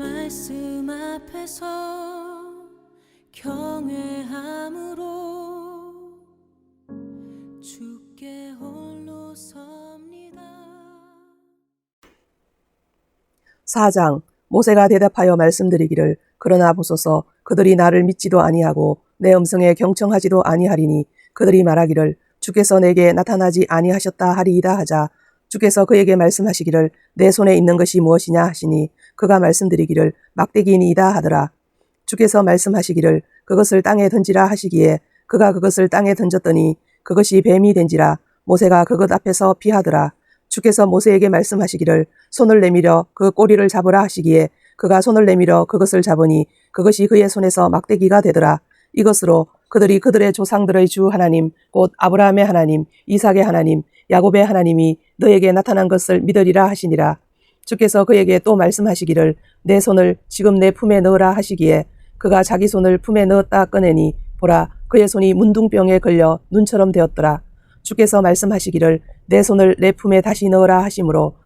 말씀 앞에서 경외함으로 주께 홀로 섭니다. 4장 모세가 대답하여 말씀드리기를 그러나 보소서 그들이 나를 믿지도 아니하고 내 음성에 경청하지도 아니하리니 그들이 말하기를 주께서 내게 나타나지 아니하셨다 하리이다 하자 주께서 그에게 말씀하시기를 내 손에 있는 것이 무엇이냐 하시니 그가 말씀드리기를 막대기니이다 하더라 주께서 말씀하시기를 그것을 땅에 던지라 하시기에 그가 그것을 땅에 던졌더니 그것이 뱀이 된지라 모세가 그것 앞에서 피하더라 주께서 모세에게 말씀하시기를 손을 내밀어 그 꼬리를 잡으라 하시기에 그가 손을 내밀어 그것을 잡으니 그것이 그의 손에서 막대기가 되더라. 이것으로 그들이 그들의 조상들의 주 하나님 곧 아브라함의 하나님 이삭의 하나님 야곱의 하나님이 너에게 나타난 것을 믿으리라 하시니라. 주께서 그에게 또 말씀하시기를 내 손을 지금 내 품에 넣으라 하시기에 그가 자기 손을 품에 넣었다 꺼내니 보라 그의 손이 문둥병에 걸려 눈처럼 되었더라. 주께서 말씀하시기를 내 손을 내 품에 다시 넣으라 하시므로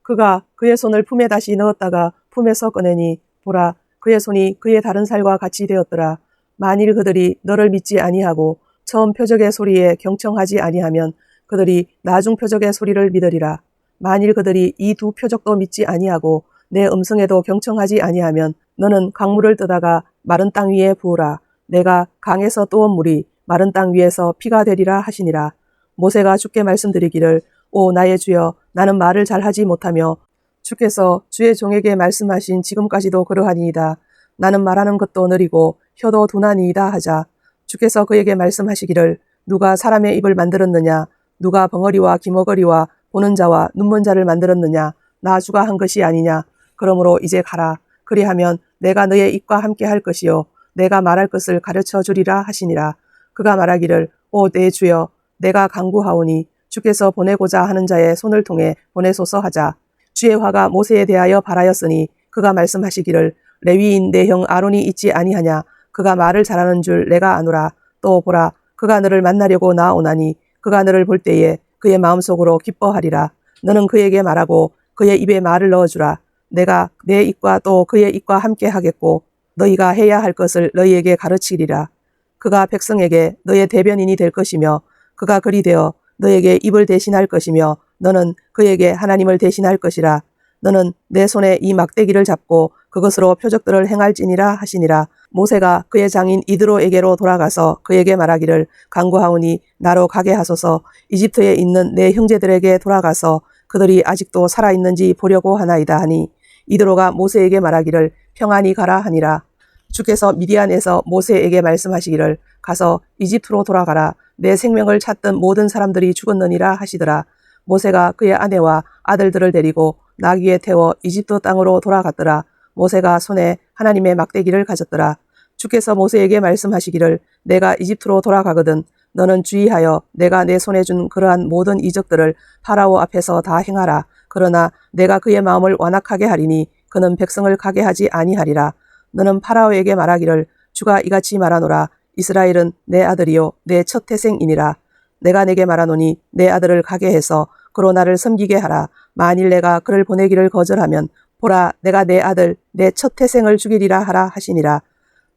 그가 그의 손을 품에 다시 넣었다가 품에서 꺼내니 보라 그의 손이 그의 다른 살과 같이 되었더라. 만일 그들이 너를 믿지 아니하고 처음 표적의 소리에 경청하지 아니하면 그들이 나중 표적의 소리를 믿으리라. 만일 그들이 이 두 표적도 믿지 아니하고 내 음성에도 경청하지 아니하면 너는 강물을 뜨다가 마른 땅 위에 부으라. 내가 강에서 떠온 물이 마른 땅 위에서 피가 되리라 하시니라. 모세가 주께 말씀드리기를 오 나의 주여 나는 말을 잘하지 못하며 주께서 주의 종에게 말씀하신 지금까지도 그러하니이다. 나는 말하는 것도 느리고 혀도 둔하니이다 하자. 주께서 그에게 말씀하시기를 누가 사람의 입을 만들었느냐 누가 벙어리와 기머거리와 보는 자와 눈먼 자를 만들었느냐? 나 주가 한 것이 아니냐? 그러므로 이제 가라. 그리하면 내가 너의 입과 함께 할 것이요. 내가 말할 것을 가르쳐 주리라 하시니라. 그가 말하기를 오 내 주여 내가 강구하오니 주께서 보내고자 하는 자의 손을 통해 보내소서 하자. 주의 화가 모세에 대하여 발하였으니 그가 말씀하시기를 레위인 내 형 아론이 있지 아니하냐? 그가 말을 잘하는 줄 내가 아노라. 또 보라 그가 너를 만나려고 나오나니 그가 너를 볼 때에 그의 마음속으로 기뻐하리라. 너는 그에게 말하고 그의 입에 말을 넣어주라. 내가 내 입과 또 그의 입과 함께 하겠고 너희가 해야 할 것을 너희에게 가르치리라. 그가 백성에게 너의 대변인이 될 것이며 그가 그리 되어 너에게 입을 대신할 것이며 너는 그에게 하나님을 대신할 것이라. 너는 내 손에 이 막대기를 잡고 그것으로 표적들을 행할지니라 하시니라 모세가 그의 장인 이드로에게로 돌아가서 그에게 말하기를 강구하오니 나로 가게 하소서. 이집트에 있는 내 형제들에게 돌아가서 그들이 아직도 살아있는지 보려고 하나이다 하니 이드로가 모세에게 말하기를 평안히 가라 하니라. 주께서 미디안에서 모세에게 말씀하시기를 가서 이집트로 돌아가라. 내 생명을 찾던 모든 사람들이 죽었느니라 하시더라. 모세가 그의 아내와 아들들을 데리고 나귀에 태워 이집트 땅으로 돌아갔더라. 모세가 손에 하나님의 막대기를 가졌더라 주께서 모세에게 말씀하시기를 내가 이집트로 돌아가거든 너는 주의하여 내가 내 손에 준 그러한 모든 이적들을 파라오 앞에서 다 행하라. 그러나 내가 그의 마음을 완악하게 하리니 그는 백성을 가게 하지 아니하리라. 너는 파라오에게 말하기를 주가 이같이 말하노라. 이스라엘은 내 아들이요 내 첫 태생이니라. 내가 내게 말하노니 내 아들을 가게 해서 그로 나를 섬기게 하라. 만일 내가 그를 보내기를 거절하면 보라 내가 내 아들 내 첫 태생을 죽이리라 하라 하시니라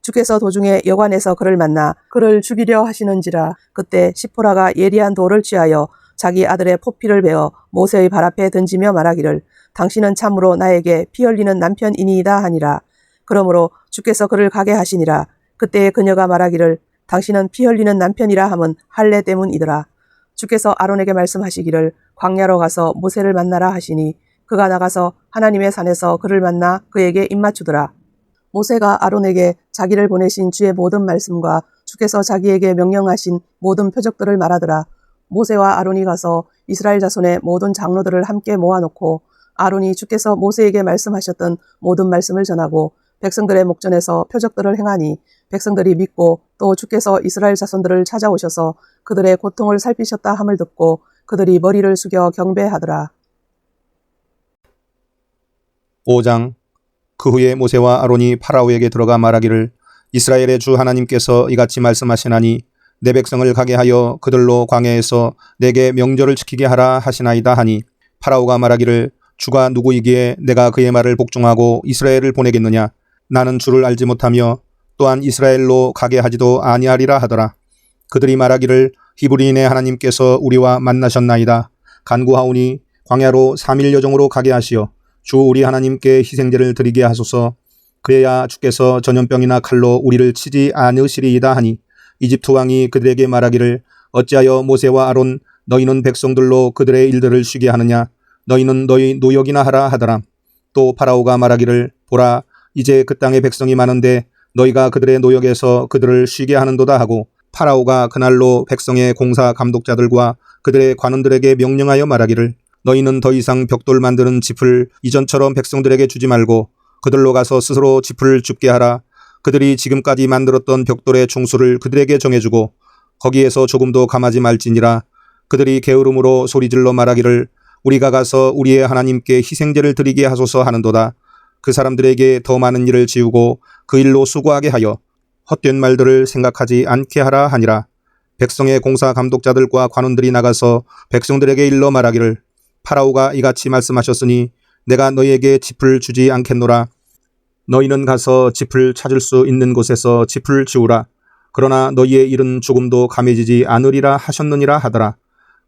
주께서 도중에 여관에서 그를 만나 그를 죽이려 하시는지라 그때 시포라가 예리한 돌을 취하여 자기 아들의 포피를 베어 모세의 발 앞에 던지며 말하기를 당신은 참으로 나에게 피 흘리는 남편이니이다 하니라. 그러므로 주께서 그를 가게 하시니라. 그때 그녀가 말하기를 당신은 피 흘리는 남편이라 함은 할례 때문이더라. 주께서 아론에게 말씀하시기를 광야로 가서 모세를 만나라 하시니 그가 나가서 하나님의 산에서 그를 만나 그에게 입맞추더라 모세가 아론에게 자기를 보내신 주의 모든 말씀과 주께서 자기에게 명령하신 모든 표적들을 말하더라. 모세와 아론이 가서 이스라엘 자손의 모든 장로들을 함께 모아놓고 아론이 주께서 모세에게 말씀하셨던 모든 말씀을 전하고 백성들의 목전에서 표적들을 행하니 백성들이 믿고 또 주께서 이스라엘 자손들을 찾아오셔서 그들의 고통을 살피셨다 함을 듣고 그들이 머리를 숙여 경배하더라. 5장 그 후에 모세와 아론이 파라오에게 들어가 말하기를 이스라엘의 주 하나님께서 이같이 말씀하시나니 내 백성을 가게 하여 그들로 광야에서 내게 명절을 지키게 하라 하시나이다 하니 파라오가 말하기를 주가 누구이기에 내가 그의 말을 복종하고 이스라엘을 보내겠느냐? 나는 주를 알지 못하며 또한 이스라엘로 가게 하지도 아니하리라 하더라. 그들이 말하기를 히브리인의 하나님께서 우리와 만나셨나이다. 간구하오니 광야로 3일 여정으로 가게 하시어 주 우리 하나님께 희생제를 드리게 하소서. 그래야 주께서 전염병이나 칼로 우리를 치지 않으시리이다 하니 이집트 왕이 그들에게 말하기를 어찌하여 모세와 아론 너희는 백성들로 그들의 일들을 쉬게 하느냐? 너희는 너희 노역이나 하라 하더라. 또 파라오가 말하기를 보라 이제 그 땅에 백성이 많은데 너희가 그들의 노역에서 그들을 쉬게 하는도다 하고 파라오가 그날로 백성의 공사 감독자들과 그들의 관원들에게 명령하여 말하기를 너희는 더 이상 벽돌 만드는 짚을 이전처럼 백성들에게 주지 말고 그들로 가서 스스로 짚을 줍게 하라. 그들이 지금까지 만들었던 벽돌의 총수를 그들에게 정해주고 거기에서 조금도 감하지 말지니라. 그들이 게으름으로 소리질러 말하기를 우리가 가서 우리의 하나님께 희생제를 드리게 하소서 하는도다. 그 사람들에게 더 많은 일을 지우고 그 일로 수고하게 하여 헛된 말들을 생각하지 않게 하라 하니라. 백성의 공사 감독자들과 관원들이 나가서 백성들에게 일러 말하기를 파라오가 이같이 말씀하셨으니 내가 너희에게 짚을 주지 않겠노라. 너희는 가서 짚을 찾을 수 있는 곳에서 짚을 지우라. 그러나 너희의 일은 조금도 감해지지 않으리라 하셨느니라 하더라.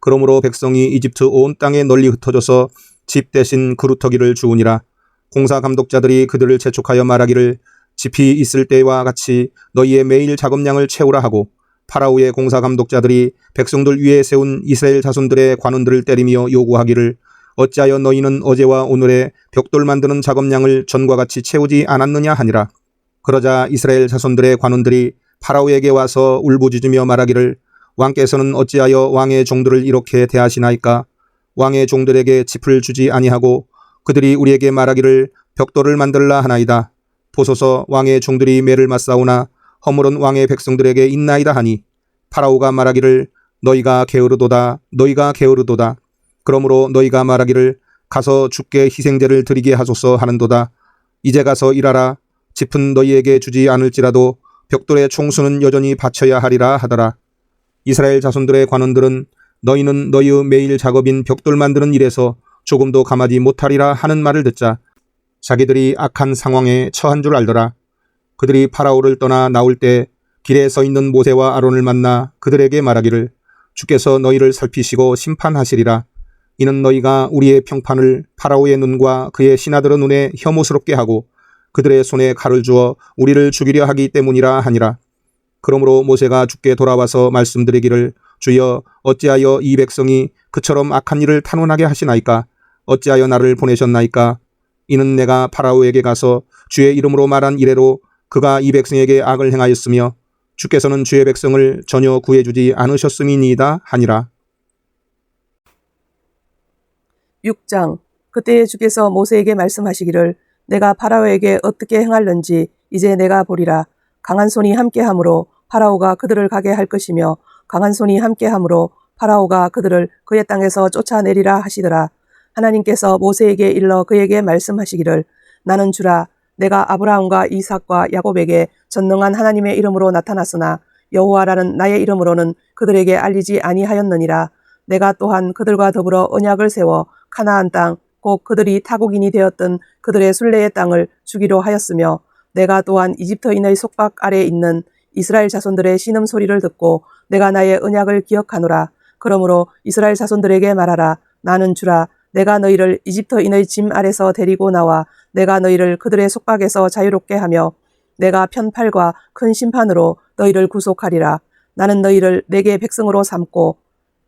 그러므로 백성이 이집트 온 땅에 널리 흩어져서 집 대신 그루터기를 주우니라. 공사 감독자들이 그들을 재촉하여 말하기를 집이 있을 때와 같이 너희의 매일 작업량을 채우라 하고 파라오의 공사 감독자들이 백성들 위에 세운 이스라엘 자손들의 관원들을 때리며 요구하기를 어찌하여 너희는 어제와 오늘의 벽돌 만드는 작업량을 전과 같이 채우지 않았느냐 하니라. 그러자 이스라엘 자손들의 관원들이 파라오에게 와서 울부짖으며 말하기를 왕께서는 어찌하여 왕의 종들을 이렇게 대하시나이까 왕의 종들에게 짚을 주지 아니하고 그들이 우리에게 말하기를 벽돌을 만들라 하나이다. 보소서 왕의 종들이 매를 맞사오나 허물은 왕의 백성들에게 있나이다 하니 파라오가 말하기를 너희가 게으르도다 너희가 게으르도다. 그러므로 너희가 말하기를 가서 주께 희생제를 드리게 하소서 하는도다. 이제 가서 일하라. 짚은 너희에게 주지 않을지라도 벽돌의 총수는 여전히 바쳐야 하리라 하더라. 이스라엘 자손들의 관원들은 너희는 너희의 매일 작업인 벽돌 만드는 일에서 조금도 감하지 못하리라 하는 말을 듣자 자기들이 악한 상황에 처한 줄 알더라 그들이 파라오를 떠나 나올 때 길에 서 있는 모세와 아론을 만나 그들에게 말하기를 주께서 너희를 살피시고 심판하시리라. 이는 너희가 우리의 평판을 파라오의 눈과 그의 신하들의 눈에 혐오스럽게 하고 그들의 손에 칼을 주어 우리를 죽이려 하기 때문이라 하니라. 그러므로 모세가 주께 돌아와서 말씀드리기를 주여 어찌하여 이 백성이 그처럼 악한 일을 탄원하게 하시나이까 어찌하여 나를 보내셨나이까 이는 내가 파라오에게 가서 주의 이름으로 말한 이래로 그가 이 백성에게 악을 행하였으며 주께서는 주의 백성을 전혀 구해주지 않으셨음이니이다 하니라. 6장 그때에 주께서 모세에게 말씀하시기를 내가 파라오에게 어떻게 행할는지 이제 내가 보리라. 강한 손이 함께함으로 파라오가 그들을 가게 할 것이며 강한 손이 함께함으로 파라오가 그들을 그의 땅에서 쫓아내리라 하시더라. 하나님께서 모세에게 일러 그에게 말씀하시기를 나는 주라 내가 아브라함과 이삭과 야곱에게 전능한 하나님의 이름으로 나타났으나 여호와라는 나의 이름으로는 그들에게 알리지 아니하였느니라. 내가 또한 그들과 더불어 언약을 세워 카나안 땅 곧 그들이 타국인이 되었던 그들의 순례의 땅을 주기로 하였으며 내가 또한 이집트인의 속박 아래 있는 이스라엘 자손들의 신음 소리를 듣고 내가 나의 언약을 기억하노라. 그러므로 이스라엘 자손들에게 말하라. 나는 주라 내가 너희를 이집트인의 짐 아래서 데리고 나와 내가 너희를 그들의 속박에서 자유롭게 하며 내가 편팔과 큰 심판으로 너희를 구속하리라 나는 너희를 내게 백성으로 삼고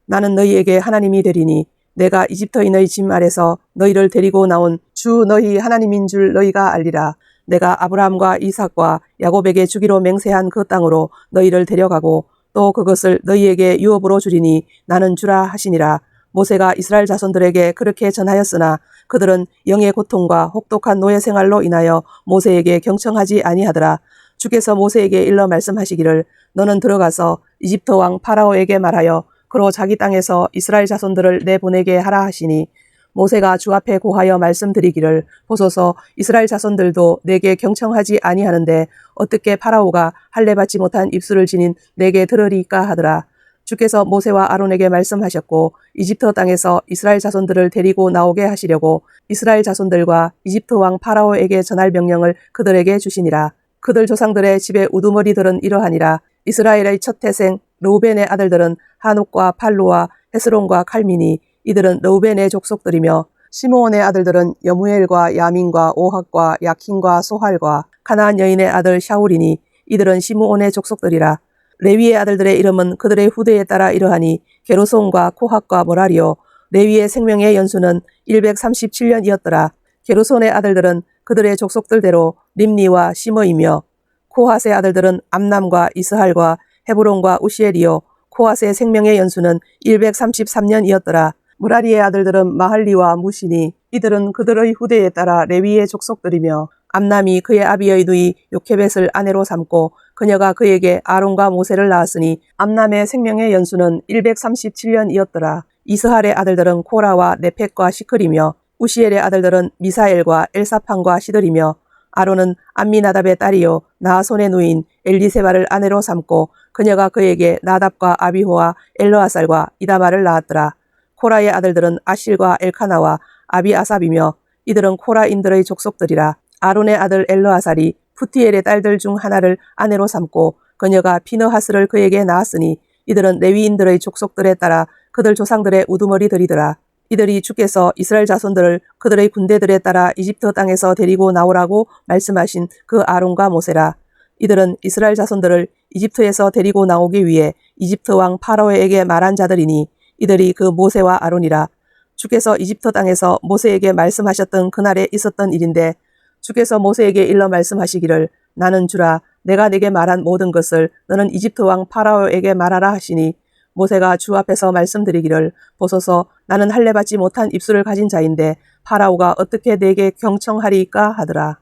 나는 너희에게 하나님이 되리니 내가 이집트인의 짐 아래서 너희를 데리고 나온 주 너희 하나님인 줄 너희가 알리라. 내가 아브라함과 이삭과 야곱에게 주기로 맹세한 그 땅으로 너희를 데려가고 또 그것을 너희에게 유업으로 주리니 나는 주라 하시니라. 모세가 이스라엘 자손들에게 그렇게 전하였으나 그들은 영의 고통과 혹독한 노예 생활로 인하여 모세에게 경청하지 아니하더라. 주께서 모세에게 일러 말씀하시기를 너는 들어가서 이집트 왕 파라오에게 말하여 그로 자기 땅에서 이스라엘 자손들을 내보내게 하라 하시니 모세가 주 앞에 고하여 말씀드리기를 보소서 이스라엘 자손들도 내게 경청하지 아니하는데 어떻게 파라오가 할례 받지 못한 입술을 지닌 내게 들으리까 하더라 주께서 모세와 아론에게 말씀하셨고 이집트 땅에서 이스라엘 자손들을 데리고 나오게 하시려고 이스라엘 자손들과 이집트 왕 파라오에게 전할 명령을 그들에게 주시니라. 그들 조상들의 집의 우두머리들은 이러하니라. 이스라엘의 첫 태생 르우벤의 아들들은 한옥과 팔루와 헤스론과 칼민이 이들은 르우벤의 족속들이며 시므온의 아들들은 여무엘과 야민과 오학과 야킨과 소할과 가나안 여인의 아들 샤울이니 이들은 시므온의 족속들이라. 레위의 아들들의 이름은 그들의 후대에 따라 이러하니 게로손과 코학과 모라리오 레위의 생명의 연수는 137년이었더라. 게로손의 아들들은 그들의 족속들대로 림니와 시머이며 코핫의 아들들은 암남과 이스할과 헤브론과 우시엘이요 코핫의 생명의 연수는 133년이었더라. 무라리의 아들들은 마할리와 무시니 이들은 그들의 후대에 따라 레위의 족속들이며 암남이 그의 아비의 누이 요케벳을 아내로 삼고 그녀가 그에게 아론과 모세를 낳았으니 암남의 생명의 연수는 137년이었더라. 이스할의 아들들은 코라와 네펙과 시클이며 우시엘의 아들들은 미사엘과 엘사판과 시들이며 아론은 암미나답의 딸이요 나아손의 누인 엘리세바를 아내로 삼고 그녀가 그에게 나답과 아비호와 엘르아살과 이다마를 낳았더라. 코라의 아들들은 아실과 엘카나와 아비아삽이며 이들은 코라인들의 족속들이라. 아론의 아들 엘르아살이 푸티엘의 딸들 중 하나를 아내로 삼고 그녀가 피너하스를 그에게 낳았으니 이들은 레위인들의 족속들에 따라 그들 조상들의 우두머리들이더라. 이들이 주께서 이스라엘 자손들을 그들의 군대들에 따라 이집트 땅에서 데리고 나오라고 말씀하신 그 아론과 모세라. 이들은 이스라엘 자손들을 이집트에서 데리고 나오기 위해 이집트 왕 파라오에게 말한 자들이니 이들이 그 모세와 아론이라. 주께서 이집트 땅에서 모세에게 말씀하셨던 그날에 있었던 일인데 주께서 모세에게 일러 말씀하시기를 나는 주라 내가 내게 말한 모든 것을 너는 이집트 왕 파라오에게 말하라 하시니 모세가 주 앞에서 말씀드리기를 보소서 나는 할례 받지 못한 입술을 가진 자인데 파라오가 어떻게 내게 경청하리까 하더라.